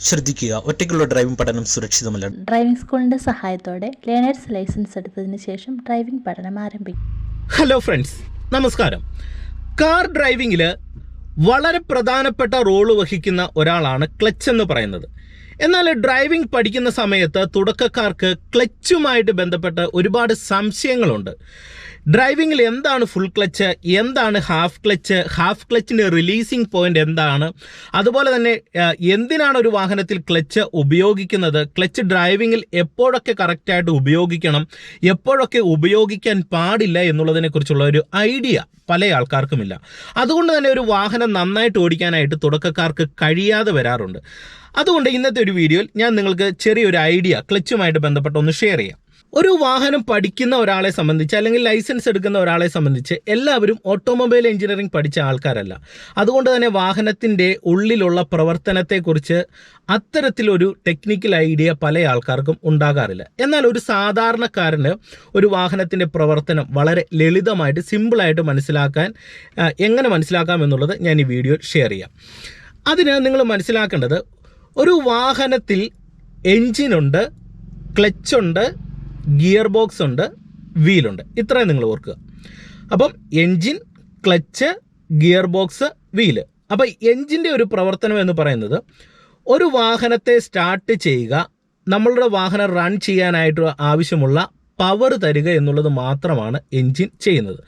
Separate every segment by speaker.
Speaker 1: ശ്രദ്ധിക്കുക. ഒറ്റയ്ക്കുള്ള ഡ്രൈവിംഗ് പഠനം സുരക്ഷിതമല്ല.
Speaker 2: ഡ്രൈവിംഗ് സ്കൂളിന്റെ സഹായത്തോടെ ലേണേഴ്സ് ലൈസൻസ് എടുത്തതിന് ശേഷം ഡ്രൈവിംഗ് പഠനം ആരംഭിക്കും
Speaker 3: ഹലോ ഫ്രണ്ട്സ് നമസ്കാരം. കാർ ഡ്രൈവിംഗിൽ വളരെ പ്രധാനപ്പെട്ട റോൾ വഹിക്കുന്ന ഒരാളാണ് ക്ലച്ച് എന്ന് പറയുന്നത്. എന്നാൽ ഡ്രൈവിംഗ് പഠിക്കുന്ന സമയത്ത് തുടക്കക്കാർക്ക് ക്ലച്ചുമായിട്ട് ബന്ധപ്പെട്ട ഒരുപാട് സംശയങ്ങളുണ്ട്. ഡ്രൈവിങ്ങിൽ എന്താണ് ഫുൾ ക്ലച്ച് എന്താണ് ഹാഫ് ക്ലച്ച് ഹാഫ് ക്ലച്ചിന്റെ റിലീസിംഗ് പോയിന്റ് എന്താണ്? അതുപോലെ തന്നെ എന്തിനാണ് ഒരു വാഹനത്തിൽ ക്ലച്ച് ഉപയോഗിക്കുന്നത്? ക്ലച്ച് ഡ്രൈവിങ്ങിൽ എപ്പോഴൊക്കെ കറക്റ്റായിട്ട് ഉപയോഗിക്കണം? എപ്പോഴൊക്കെ ഉപയോഗിക്കാൻ പാടില്ല എന്നുള്ളതിനെക്കുറിച്ചുള്ള ഒരു ഐഡിയ പല ആൾക്കാർക്കുമില്ല. അതുകൊണ്ട് തന്നെ ഒരു വാഹനം നന്നായിട്ട് ഓടിക്കാനായിട്ട് തുടക്കക്കാർക്ക് കഴിയാതെ വരാറുണ്ട്. അതുകൊണ്ട് ഇന്നത്തെ ഒരു വീഡിയോയിൽ ഞാൻ നിങ്ങൾക്ക് ചെറിയൊരു ഐഡിയ ക്ലച്ചുമായിട്ട് ബന്ധപ്പെട്ട് ഒന്ന് ഷെയർ ചെയ്യാം. ഒരു വാഹനം പഠിക്കുന്ന ഒരാളെ സംബന്ധിച്ച് അല്ലെങ്കിൽ ലൈസൻസ് എടുക്കുന്ന ഒരാളെ സംബന്ധിച്ച് എല്ലാവരും ഓട്ടോമൊബൈൽ എഞ്ചിനീയറിംഗ് പഠിച്ച ആൾക്കാരല്ല. അതുകൊണ്ട് തന്നെ വാഹനത്തിന്റെ ഉള്ളിലുള്ള പ്രവർത്തനത്തെക്കുറിച്ച് അത്തരത്തിലൊരു ടെക്നിക്കൽ ഐഡിയ പല ആൾക്കാർക്കും ഉണ്ടാകാറില്ല. എന്നാൽ ഒരു സാധാരണക്കാരന് ഒരു വാഹനത്തിന്റെ പ്രവർത്തനം വളരെ ലളിതമായിട്ട് സിമ്പിളായിട്ട് മനസ്സിലാക്കാൻ എങ്ങനെ മനസ്സിലാക്കാം എന്നുള്ളത് ഞാൻ ഈ വീഡിയോയിൽ ഷെയർ ചെയ്യാം. അതിന് നിങ്ങൾ മനസ്സിലാക്കേണ്ടത് ഒരു വാഹനത്തിൽ എൻജിനുണ്ട് ക്ലച്ചുണ്ട് ഗിയർ ബോക്സ് ഉണ്ട് വീലുണ്ട്. ഇത്രയും നിങ്ങൾ ഓർക്കുക. അപ്പം engine clutch gear box wheel. അപ്പം എൻജിന്റെ ഒരു പ്രവർത്തനം എന്ന് പറയുന്നത് ഒരു വാഹനത്തെ സ്റ്റാർട്ട് ചെയ്യുക നമ്മളുടെ വാഹനം റൺ ചെയ്യാനായിട്ട് ആവശ്യമുള്ള പവർ തരിക എന്നുള്ളത് മാത്രമാണ് എൻജിൻ ചെയ്യുന്നത്.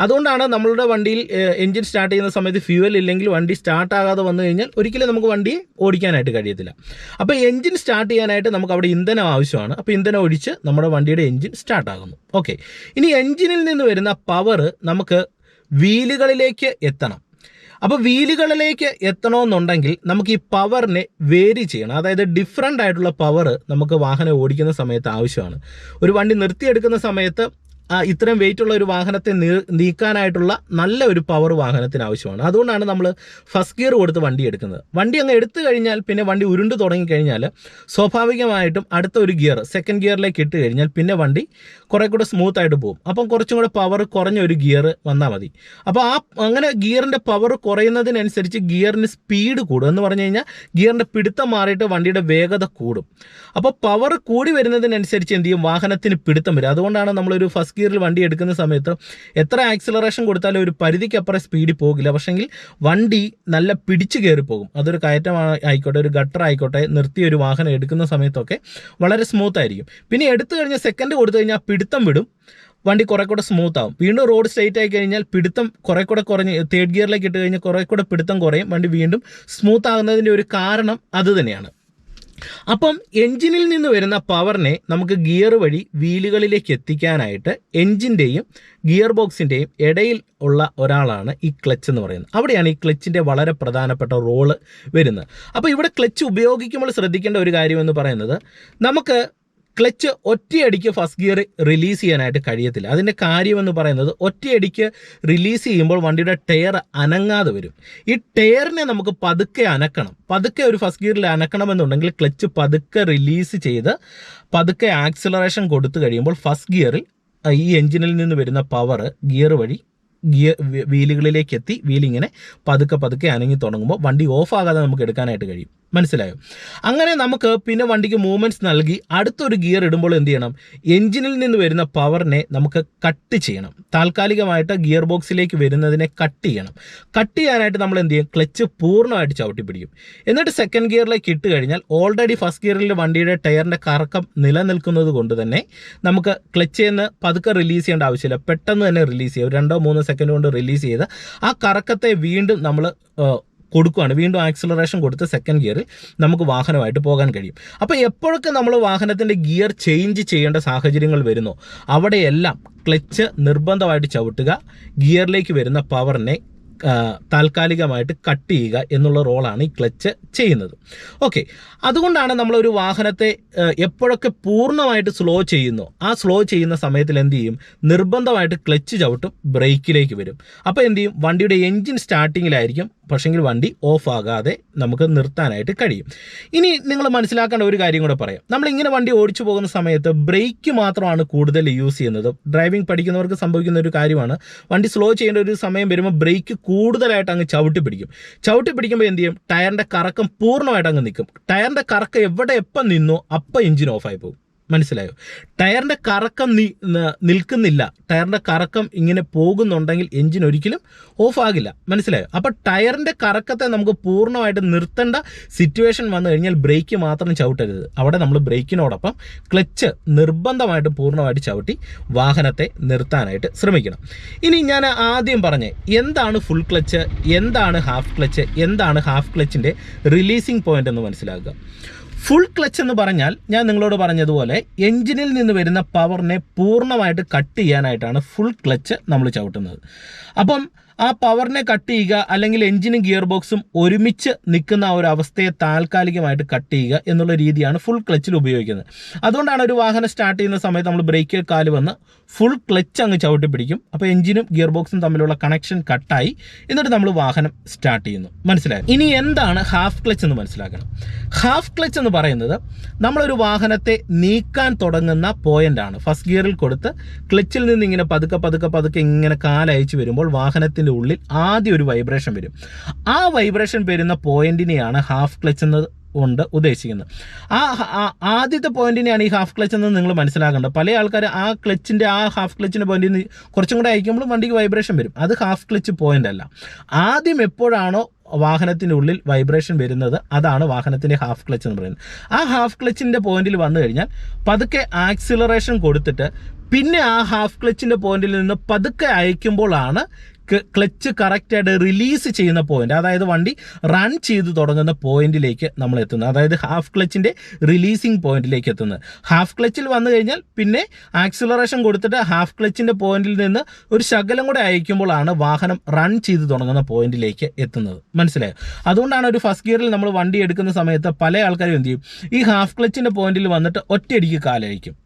Speaker 3: അതുകൊണ്ടാണ് നമ്മളുടെ വണ്ടിയിൽ എൻജിൻ സ്റ്റാർട്ട് ചെയ്യുന്ന സമയത്ത് ഫ്യൂവൽ ഇല്ലെങ്കിൽ വണ്ടി സ്റ്റാർട്ട് ആകാതെ വന്നു കഴിഞ്ഞാൽ ഒരിക്കലും നമുക്ക് വണ്ടി ഓടിക്കാനായിട്ട് കഴിയത്തില്ല. അപ്പോൾ എൻജിൻ സ്റ്റാർട്ട് ചെയ്യാനായിട്ട് നമുക്ക് അവിടെ ഇന്ധനം ആവശ്യമാണ്. അപ്പോൾ ഇന്ധനം ഒഴിച്ച് നമ്മുടെ വണ്ടിയുടെ എൻജിൻ സ്റ്റാർട്ട് ആകുന്നു. ഓക്കെ. ഇനി എൻജിനിൽ നിന്ന് വരുന്ന പവർ നമുക്ക് വീലുകളിലേക്ക് എത്തണം. അപ്പോൾ വീലുകളിലേക്ക് എത്തണമെന്നുണ്ടെങ്കിൽ നമുക്ക് ഈ പവറിനെ വേരി ചെയ്യണം. അതായത് ഡിഫറെന്റ് ആയിട്ടുള്ള പവർ നമുക്ക് വാഹനം ഓടിക്കുന്ന സമയത്ത് ആവശ്യമാണ്. ഒരു വണ്ടി നിർത്തിയെടുക്കുന്ന സമയത്ത് ഇത്രയും വെയിറ്റ് ഉള്ള ഒരു വാഹനത്തെ നീക്കാനായിട്ടുള്ള നല്ല ഒരു പവർ വാഹനത്തിന് ആവശ്യമാണ്. അതുകൊണ്ടാണ് നമ്മൾ ഫസ്റ്റ് ഗിയർ കൊടുത്ത് വണ്ടി എടുക്കുന്നത്. വണ്ടി അങ്ങ് എടുത്തു കഴിഞ്ഞാൽ പിന്നെ വണ്ടി ഉരുണ്ട് തുടങ്ങി കഴിഞ്ഞാൽ സ്വാഭാവികമായിട്ടും അടുത്ത ഒരു ഗിയർ സെക്കൻഡ് ഗിയറിലേക്ക് ഇട്ട് കഴിഞ്ഞാൽ പിന്നെ വണ്ടി കുറേ കൂടെ സ്മൂത്ത് ആയിട്ട് പോകും. അപ്പം കുറച്ചും കൂടെ പവർ കുറഞ്ഞ ഒരു ഗിയർ വന്നാൽ മതി. അപ്പോൾ ആ അങ്ങനെ ഗിയറിന്റെ പവർ കുറയുന്നതിനനുസരിച്ച് ഗിയറിന് സ്പീഡ് കൂടും. എന്ന് പറഞ്ഞു കഴിഞ്ഞാൽ ഗിയറിന്റെ പിടുത്തം മാറിയിട്ട് വണ്ടിയുടെ വേഗത കൂടും. അപ്പോൾ പവർ കൂടി വരുന്നതിനനുസരിച്ച് എന്ത് ചെയ്യും? വാഹനത്തിന് പിടുത്തം വരും. അതുകൊണ്ടാണ് നമ്മളൊരു ഫസ്റ്റ് ഗിയറിൽ വണ്ടി എടുക്കുന്ന സമയത്ത് എത്ര ആക്സിലറേഷൻ കൊടുത്താലും ഒരു പരിധിക്കപ്പുറം സ്പീഡിൽ പോകില്ല. പക്ഷെങ്കിൽ വണ്ടി നല്ല പിടിച്ചു കയറി പോകും. അതൊരു കയറ്റം ആയിക്കോട്ടെ ഒരു ഗട്ടർ ആയിക്കോട്ടെ നിർത്തിയ ഒരു വാഹനം എടുക്കുന്ന സമയത്തൊക്കെ വളരെ സ്മൂത്ത് ആയിരിക്കും. പിന്നെ എടുത്തു കഴിഞ്ഞാൽ സെക്കൻഡ് കൊടുത്തു കഴിഞ്ഞാൽ പിടുത്തം വിടും. വണ്ടി കുറെ കൂടെ സ്മൂത്ത് ആവും. വീണ്ടും റോഡ് സ്ട്രൈറ്റ് ആയി കഴിഞ്ഞാൽ പിടുത്തം കുറെ കൂടെ കുറഞ്ഞ് തേർഡ് ഗിയറിലേക്ക് ഇട്ട് കഴിഞ്ഞാൽ കുറെ കൂടെ പിടുത്തം കുറയും. വണ്ടി വീണ്ടും സ്മൂത്ത് ആകുന്നതിന്റെ ഒരു കാരണം അത് തന്നെയാണ്. അപ്പം എൻജിനിൽ നിന്ന് വരുന്ന പവറിനെ നമുക്ക് ഗിയർ വഴി വീലുകളിലേക്ക് എത്തിക്കാനായിട്ട് എൻജിന്റെയും ഗിയർ ബോക്സിന്റെയും ഇടയിൽ ഉള്ള ഒരാളാണ് ഈ ക്ലച്ച് എന്ന് പറയുന്നത്. അവിടെയാണ് ഈ ക്ലച്ചിന്റെ വളരെ പ്രധാനപ്പെട്ട റോൾ വരുന്നത്. അപ്പോൾ ഇവിടെ ക്ലച്ച് ഉപയോഗിക്കുമ്പോൾ ശ്രദ്ധിക്കേണ്ട ഒരു കാര്യം എന്ന് പറയുന്നത് നമുക്ക് ക്ലച്ച് ഒറ്റയടിക്ക് ഫസ്റ്റ് ഗിയർ റിലീസ് ചെയ്യാനായിട്ട് കഴിയത്തില്ല. അതിന്റെ കാര്യമെന്ന് പറയുന്നത് ഒറ്റയടിക്ക് റിലീസ് ചെയ്യുമ്പോൾ വണ്ടിയുടെ ടയർ അനങ്ങാതെ വരും. ഈ ടയറിനെ നമുക്ക് പതുക്കെ അനക്കണം. പതുക്കെ ഒരു ഫസ്റ്റ് ഗിയറിൽ അനക്കണമെന്നുണ്ടെങ്കിൽ ക്ലച്ച് പതുക്കെ റിലീസ് ചെയ്ത് പതുക്കെ ആക്സിലറേഷൻ കൊടുത്തു കഴിയുമ്പോൾ ഫസ്റ്റ് ഗിയറിൽ ഈ എഞ്ചിനിൽ നിന്ന് വരുന്ന പവർ ഗിയർ വഴി ഗിയർ വീലുകളിലേക്ക് എത്തി വീലിങ്ങനെ പതുക്കെ പതുക്കെ അനങ്ങി തുടങ്ങുമ്പോൾ വണ്ടി ഓഫ് നമുക്ക് എടുക്കാനായിട്ട് കഴിയും. മനസ്സിലായോ? അങ്ങനെ നമുക്ക് പിന്നെ വണ്ടിക്ക് മൂവ്മെന്റ്സ് നൽകി അടുത്തൊരു ഗിയർ ഇടുമ്പോൾ എന്ത് ചെയ്യണം? എഞ്ചിനിൽ നിന്ന് വരുന്ന പവറിനെ നമുക്ക് കട്ട് ചെയ്യണം. താൽക്കാലികമായിട്ട് ഗിയർ ബോക്സിലേക്ക് വരുന്നതിനെ കട്ട് ചെയ്യണം. കട്ട് ചെയ്യാനായിട്ട് നമ്മൾ എന്ത് ചെയ്യും? ക്ലച്ച് പൂർണമായിട്ട് ചവിട്ടി പിടിക്കും എന്നിട്ട് സെക്കൻഡ് ഗിയറിലേക്ക് ഇട്ട് കഴിഞ്ഞാൽ ഓൾറെഡി ഫസ്റ്റ് ഗിയറിൽ വണ്ടിയുടെ ടയറിന്റെ കറക്കം നിലനിൽക്കുന്നത് കൊണ്ട് തന്നെ നമുക്ക് ക്ലച്ച് നിന്ന് പതുക്കെ റിലീസ് ചെയ്യേണ്ട ആവശ്യമില്ല. പെട്ടെന്ന് തന്നെ റിലീസ് ചെയ്യും. രണ്ടോ മൂന്നോ സെക്കൻഡ് കൊണ്ട് റിലീസ് ചെയ്ത് ആ കറക്കത്തെ വീണ്ടും നമ്മൾ കൊടുക്കുകയാണ് വീണ്ടും ആക്സിലറേഷൻ കൊടുത്ത് സെക്കൻഡ് ഗിയറിൽ നമുക്ക് വാഹനമായിട്ട് പോകാൻ കഴിയും. അപ്പോൾ എപ്പോഴൊക്കെ നമ്മൾ വാഹനത്തിന്റെ ഗിയർ ചേഞ്ച് ചെയ്യേണ്ട സാഹചര്യങ്ങൾ വരുന്നോ? അവിടെയെല്ലാം ക്ലച്ച് നിർബന്ധമായിട്ട് ചവിട്ടുക ഗിയറിലേക്ക് വരുന്ന പവറിനെ താൽക്കാലികമായിട്ട് കട്ട് ചെയ്യുക എന്നുള്ള റോളാണ് ഈ ക്ലച്ച് ചെയ്യുന്നത്. ഓക്കെ അതുകൊണ്ടാണ് നമ്മളൊരു വാഹനത്തെ എപ്പോഴൊക്കെ പൂർണമായിട്ട് സ്ലോ ചെയ്യുന്നു? ആ സ്ലോ ചെയ്യുന്ന സമയത്തിൽ എന്ത് ചെയ്യും? നിർബന്ധമായിട്ട് ക്ലച്ച് ചവിട്ടും ബ്രേക്കിലേക്ക് വരും. അപ്പോൾ എന്ത് ചെയ്യും? വണ്ടിയുടെ എൻജിൻ സ്റ്റാർട്ടിങ്ങിലായിരിക്കും പക്ഷെങ്കിൽ വണ്ടി ഓഫ് ആകാതെ നമുക്ക് നിർത്താനായിട്ട് കഴിയും. ഇനി നിങ്ങൾ മനസ്സിലാക്കേണ്ട ഒരു കാര്യം കൂടെ പറയാം. നമ്മൾ ഇങ്ങനെ വണ്ടി ഓടിച്ചു പോകുന്ന സമയത്ത് ബ്രേക്ക് മാത്രമാണ് കൂടുതൽ യൂസ് ചെയ്യുന്നത്. ഡ്രൈവിംഗ് പഠിക്കുന്നവർക്ക് സംഭവിക്കുന്ന ഒരു കാര്യമാണ്. വണ്ടി സ്ലോ ചെയ്യേണ്ട ഒരു സമയം വരുമ്പോൾ ബ്രേക്ക് കൂടുതലായിട്ട് അങ്ങ് ചവിട്ടി പിടിക്കും. ചവിട്ടി പിടിക്കുമ്പോൾ എന്ത് ചെയ്യും? ടയറിന്റെ കറക്കം പൂർണമായിട്ട് അങ്ങ് നിൽക്കും. ടയറിന്റെ കറക്കം എവിടെ എപ്പം നിന്നോ അപ്പം എഞ്ചിൻ ഓഫായി പോകും. മനസ്സിലായോ? ടയറിന്റെ കറക്കം നി- നിൽക്കുന്നില്ല. ടയറിന്റെ കറക്കം ഇങ്ങനെ പോകുന്നുണ്ടെങ്കിൽ എഞ്ചിൻ ഒരിക്കലും ഓഫ് ആകില്ല. മനസ്സിലായോ? അപ്പോൾ ടയറിന്റെ കറക്കത്തെ നമുക്ക് പൂർണമായിട്ട് നിർത്തേണ്ട സിറ്റുവേഷൻ വന്നു കഴിഞ്ഞാൽ ബ്രേക്ക് മാത്രം ചവിട്ടരുത്. അവിടെ നമ്മൾ ബ്രേക്കിനോടൊപ്പം ക്ലച്ച് നിർബന്ധമായിട്ട് പൂർണമായിട്ട് ചവിട്ടി വാഹനത്തെ നിർത്താനായിട്ട് ശ്രമിക്കണം. ഇനി ഞാൻ ആദ്യം പറഞ്ഞേ എന്താണ് ഫുൾ ക്ലച്ച് എന്താണ് ഹാഫ് ക്ലച്ച് എന്താണ് ഹാഫ് ക്ലച്ചിന്റെ റിലീസിംഗ് പോയിന്റ് എന്ന് മനസ്സിലാക്കുക. ഫുൾ ക്ലച്ച് എന്ന് പറഞ്ഞാൽ ഞാൻ നിങ്ങളോട് പറഞ്ഞതുപോലെ എഞ്ചിനിൽ നിന്ന് വരുന്ന പവറിനെ പൂർണമായിട്ട് കട്ട് ചെയ്യാനായിട്ടാണ് ഫുൾ ക്ലച്ച് നമ്മൾ ചവിട്ടുന്നത്. അപ്പം ആ പവറിനെ കട്ട് ചെയ്യുക അല്ലെങ്കിൽ എഞ്ചിനും ഗിയർ ബോക്സും ഒരുമിച്ച് നിൽക്കുന്ന ആ ഒരു അവസ്ഥയെ താൽക്കാലികമായിട്ട് കട്ട് ചെയ്യുക എന്നുള്ള രീതിയാണ് ഫുൾ ക്ലച്ചിൽ ഉപയോഗിക്കുന്നത്. അതുകൊണ്ടാണ് ഒരു വാഹനം സ്റ്റാർട്ട് ചെയ്യുന്ന സമയത്ത് നമ്മൾ ബ്രേക്കിൽ കാൽ വന്ന് ഫുൾ ക്ലച്ച് അങ്ങ് ചവിട്ടി പിടിക്കും. അപ്പോൾ എഞ്ചിനും ഗിയർ ബോക്സും തമ്മിലുള്ള കണക്ഷൻ കട്ടായി എന്നിട്ട് നമ്മൾ വാഹനം സ്റ്റാർട്ട് ചെയ്യുന്നു. മനസ്സിലായി? ഇനി എന്താണ് ഹാഫ് ക്ലച്ച് എന്ന് മനസ്സിലാക്കണം. ഹാഫ് ക്ലച്ച് എന്ന് പറയുന്നത് നമ്മളൊരു വാഹനത്തെ നീക്കാൻ തുടങ്ങുന്ന പോയിന്റ് ആണ്. ഫസ്റ്റ് ഗിയറിൽ കൊടുത്ത് ക്ലച്ചിൽ നിന്ന് ഇങ്ങനെ പതുക്കെ പതുക്കെ പതുക്കെ ഇങ്ങനെ കാലയച്ച് വരുമ്പോൾ വാഹനത്തിന്റെ ഉള്ളിൽ ആദ്യം ഒരു വൈബ്രേഷൻ വരും. ആ വൈബ്രേഷൻ വരുന്ന പോയിന്റിനെയാണ് ഹാഫ് ക്ലച്ച് എന്ന് കൊണ്ട് ഉദ്ദേശിക്കുന്നത്. ആ- ആദ്യത്തെ പോയിന്റിനെയാണ് ഈ ഹാഫ് ക്ലച്ച് എന്ന് നിങ്ങൾ മനസ്സിലാക്കേണ്ടത്. പല ആൾക്കാർ ആ ക്ലച്ചിന്റെ ആ ഹാഫ് ക്ലച്ചിന്റെ പോയിന്റിൽ നിന്ന് കുറച്ചും കൂടെ അയക്കുമ്പോൾ വണ്ടിക്ക് വൈബ്രേഷൻ വരും. അത് ഹാഫ് ക്ലച്ച് പോയിന്റ് അല്ല. ആദ്യം എപ്പോഴാണോ വാഹനത്തിന്റെ ഉള്ളിൽ വൈബ്രേഷൻ വരുന്നത് അതാണ് വാഹനത്തിന്റെ ഹാഫ് ക്ലച്ച് എന്ന് പറയുന്നത്. ആ ഹാഫ് ക്ലച്ചിന്റെ പോയിന്റിൽ വന്നു കഴിഞ്ഞാൽ പതുക്കെ ആക്സിലറേഷൻ കൊടുത്തിട്ട് പിന്നെ ആ ഹാഫ് ക്ലച്ചിന്റെ പോയിന്റിൽ നിന്ന് പതുക്കെ അയക്കുമ്പോഴാണ് ക്ലച്ച് കറക്റ്റായിട്ട് റിലീസ് ചെയ്യുന്ന പോയിന്റ് അതായത് വണ്ടി റൺ ചെയ്ത് തുടങ്ങുന്ന പോയിന്റിലേക്ക് നമ്മൾ എത്തുന്നത് അതായത് ഹാഫ് ക്ലച്ചിന്റെ റിലീസിങ് പോയിന്റിലേക്ക് എത്തുന്നത് ഹാഫ് ക്ലച്ചിൽ വന്നു കഴിഞ്ഞാൽ പിന്നെ ആക്സിലറേഷൻ കൊടുത്തിട്ട് ഹാഫ് ക്ലച്ചിന്റെ പോയിന്റിൽ നിന്ന് ഒരു ശകലം കൂടെ അയക്കുമ്പോഴാണ് വാഹനം റൺ ചെയ്ത് തുടങ്ങുന്ന പോയിന്റിലേക്ക് എത്തുന്നത്. മനസ്സിലായോ? അതുകൊണ്ടാണ് ഒരു ഫസ്റ്റ് ഗിയറിൽ നമ്മൾ വണ്ടി എടുക്കുന്ന സമയത്ത് പല ആൾക്കാരും എന്ത് ചെയ്യും? ഈ ഹാഫ് ക്ലച്ചിന്റെ പോയിന്റിൽ വന്നിട്ട് ഒറ്റയടിക്ക് കാലയക്കും.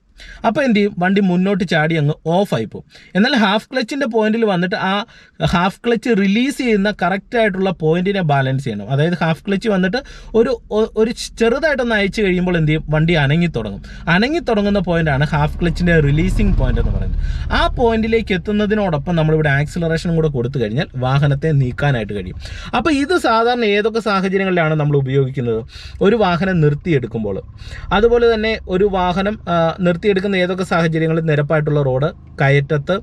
Speaker 3: അപ്പോൾ എന്ത് ചെയ്യും? വണ്ടി മുന്നോട്ട് ചാടി അങ്ങ് ഓഫായി പോകും. എന്നാൽ ഹാഫ് ക്ലച്ചിന്റെ പോയിന്റിൽ വന്നിട്ട് ആ ഹാഫ് ക്ലച്ച് റിലീസ് ചെയ്യുന്ന കറക്റ്റ് ആയിട്ടുള്ള പോയിന്റിനെ ബാലൻസ് ചെയ്യണം. അതായത് ഹാഫ് ക്ലച്ച് വന്നിട്ട് ഒരു ഒരു ചെറുതായിട്ടൊന്ന് അയച്ചു കഴിയുമ്പോൾ എന്ത് ചെയ്യും? വണ്ടി അനങ്ങി തുടങ്ങും. അനങ്ങി തുടങ്ങുന്ന പോയിന്റാണ് ഹാഫ് ക്ലച്ചിന്റെ റിലീസിങ് പോയിന്റ് എന്ന് പറയുന്നത്. ആ പോയിന്റിലേക്ക് എത്തുന്നതിനോടൊപ്പം നമ്മളിവിടെ ആക്സിലറേഷനും കൂടെ കൊടുത്തു കഴിഞ്ഞാൽ വാഹനത്തെ നീക്കാനായിട്ട് കഴിയും. അപ്പോൾ ഇത് സാധാരണ ഏതൊക്കെ സാഹചര്യങ്ങളിലാണ് നമ്മൾ ഉപയോഗിക്കുന്നത്? ഒരു വാഹനം നിർത്തിയെടുക്കുമ്പോൾ. അതുപോലെ തന്നെ ഒരു വാഹനം ആ, നിർത്തിയെടുക്കുന്ന ഏതൊക്കെ സാഹചര്യങ്ങളിൽ നിരപ്പായിട്ടുള്ള റോഡ് കയറ്റത്ത്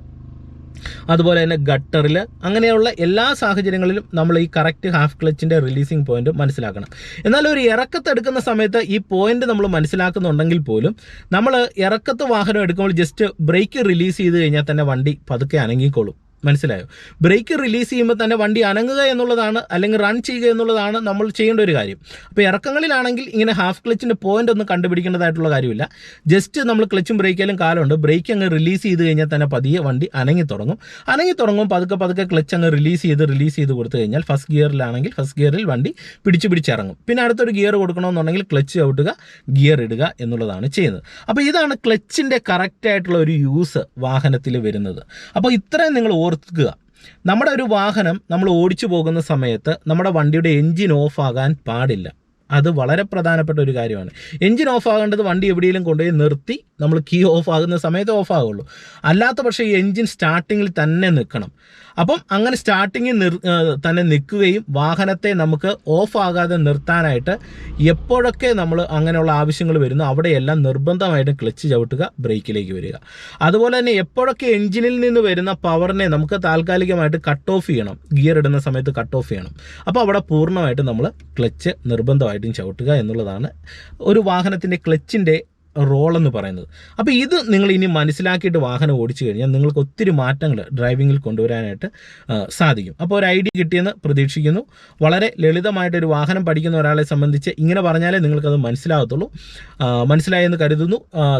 Speaker 3: അതുപോലെ തന്നെ ഗട്ടറിൽ അങ്ങനെയുള്ള എല്ലാ സാഹചര്യങ്ങളിലും നമ്മൾ ഈ കറക്റ്റ് ഹാഫ് ക്ലച്ചിന്റെ റിലീസിങ് പോയിന്റ് മനസ്സിലാക്കണം. എന്നാൽ ഒരു ഇറക്കത്തെടുക്കുന്ന സമയത്ത് ഈ പോയിന്റ് നമ്മൾ മനസ്സിലാക്കുന്നുണ്ടെങ്കിൽ പോലും നമ്മൾ ഇറക്കത്ത് വാഹനം എടുക്കുമ്പോൾ ജസ്റ്റ് ബ്രേക്ക് റിലീസ് ചെയ്ത് കഴിഞ്ഞാൽ തന്നെ വണ്ടി പതുക്കെ അനങ്ങിക്കോളും. മനസ്സിലായോ? ബ്രേക്ക് റിലീസ് ചെയ്യുമ്പോൾ തന്നെ വണ്ടി അനങ്ങുക എന്നുള്ളതാണ് അല്ലെങ്കിൽ റൺ ചെയ്യുക എന്നുള്ളതാണ് നമ്മൾ ചെയ്യേണ്ട ഒരു കാര്യം. അപ്പോൾ ഇറക്കങ്ങളിലാണെങ്കിൽ ഇങ്ങനെ ഹാഫ് ക്ലച്ചിന്റെ പോയിന്റ് ഒന്നും കണ്ടുപിടിക്കേണ്ടതായിട്ടുള്ള കാര്യമില്ല. ജസ്റ്റ് നമ്മൾ ക്ലച്ചും ബ്രേക്കിലും കാലമുണ്ട് ബ്രേക്ക് അങ്ങ് റിലീസ് ചെയ്ത് കഴിഞ്ഞാൽ തന്നെ പതിയെ വണ്ടി അനങ്ങി തുടങ്ങും. അനങ്ങി തുടങ്ങും പതുക്കെ പതുക്കെ ക്ലച്ച് അങ്ങ് റിലീസ് ചെയ്ത് റിലീസ് ചെയ്ത് കൊടുത്തു കഴിഞ്ഞാൽ ഫസ്റ്റ് ഗിയറിലാണെങ്കിൽ ഫസ്റ്റ് ഗിയറിൽ വണ്ടി പിടിച്ച് പിടിച്ചിറങ്ങും. പിന്നെ അടുത്തൊരു ഗിയർ കൊടുക്കണമെന്നുണ്ടെങ്കിൽ ക്ലച്ച് ചവിട്ടുക ഗിയർ ഇടുക എന്നുള്ളതാണ് ചെയ്യുന്നത്. അപ്പോൾ ഇതാണ് ക്ലച്ചിന്റെ കറക്റ്റായിട്ടുള്ള ഒരു യൂസ് വാഹനത്തിൽ വരുന്നത്. അപ്പോൾ ഇത്രയും നിങ്ങൾ ഓർക്കുക നമ്മുടെ ഒരു വാഹനം നമ്മൾ ഓടിച്ചു പോകുന്ന സമയത്ത് നമ്മുടെ വണ്ടിയുടെ എൻജിൻ ഓഫ് ആകാൻ പാടില്ല. അത് വളരെ പ്രധാനപ്പെട്ട ഒരു കാര്യമാണ്. എൻജിൻ ഓഫ് ആകേണ്ടത് വണ്ടി എവിടെയെങ്കിലും കൊണ്ടുപോയി നിർത്തി നമ്മൾ കീ ഓഫ് ആകുന്ന സമയത്ത് ഓഫ് ആകുള്ളൂ അല്ലാത്ത പക്ഷേ ഈ എൻജിൻ സ്റ്റാർട്ടിങ്ങിൽ തന്നെ നിൽക്കണം. അപ്പം അങ്ങനെ സ്റ്റാർട്ടിങ്ങിൽ നിർ തന്നെ നിൽക്കുകയും വാഹനത്തെ നമുക്ക് ഓഫ് നിർത്താനായിട്ട് എപ്പോഴൊക്കെ നമ്മൾ അങ്ങനെയുള്ള ആവശ്യങ്ങൾ വരുന്നു അവിടെയെല്ലാം നിർബന്ധമായിട്ടും ക്ലച്ച് ചവിട്ടുക ബ്രേക്കിലേക്ക് വരിക. അതുപോലെ തന്നെ എപ്പോഴൊക്കെ എഞ്ചിനിൽ നിന്ന് വരുന്ന പവറിനെ നമുക്ക് താൽക്കാലികമായിട്ട് കട്ട് ഓഫ് ചെയ്യണം. ഗിയർ ഇടുന്ന സമയത്ത് കട്ട് ഓഫ് ചെയ്യണം. അപ്പോൾ അവിടെ പൂർണമായിട്ട് നമ്മൾ ക്ലച്ച് നിർബന്ധമായിട്ടും ചവിട്ടുക എന്നുള്ളതാണ് ഒരു വാഹനത്തിന്റെ ക്ലച്ചിന്റെ റോൾ എന്ന് പറയുന്നത്. അപ്പോൾ ഇത് നിങ്ങൾ ഇനി മനസ്സിലാക്കിയിട്ട് വാഹനം ഓടിച്ചു കഴിഞ്ഞാൽ നിങ്ങൾക്ക് ഒത്തിരി മാറ്റങ്ങൾ ഡ്രൈവിങ്ങിൽ കൊണ്ടുവരാനായിട്ട് സാധിക്കും. അപ്പോൾ ഒരു ഐഡിയ കിട്ടിയെന്ന് പ്രതീക്ഷിക്കുന്നു. വളരെ ലളിതമായിട്ടൊരു വാഹനം പഠിക്കുന്ന ഒരാളെ സംബന്ധിച്ച് ഇങ്ങനെ പറഞ്ഞാലേ നിങ്ങൾക്കത് മനസ്സിലാകത്തുള്ളൂ. മനസ്സിലായെന്ന് കരുതുന്നു.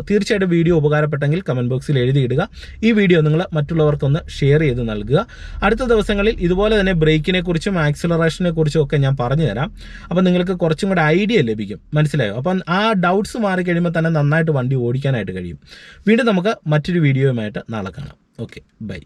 Speaker 3: തീർച്ചയായിട്ടും വീഡിയോ ഉപകാരപ്പെട്ടെങ്കിൽ കമന്റ് ബോക്സിൽ എഴുതിയിടുക. ഈ വീഡിയോ നിങ്ങൾ മറ്റുള്ളവർക്കൊന്ന് ഷെയർ ചെയ്ത് നൽകുക. അടുത്ത ദിവസങ്ങളിൽ ഇതുപോലെ തന്നെ ബ്രേക്കിനെ കുറിച്ചും ആക്സിലറേഷനെ കുറിച്ചും ഒക്കെ ഞാൻ പറഞ്ഞു തരാം. അപ്പോൾ നിങ്ങൾക്ക് കുറച്ചും കൂടെ ഐഡിയ ലഭിക്കും. മനസ്സിലായോ? അപ്പം ആ ഡൗട്ട്സ് മാറി കഴിയുമ്പോൾ തന്നെ നന്നായിട്ട് വണ്ടി ഓടിക്കാനായിട്ട് കഴിയും. വീണ്ടും നമുക്ക് മറ്റൊരു വീഡിയോയുമായിട്ട് നാളെ കാണാം. Okay bye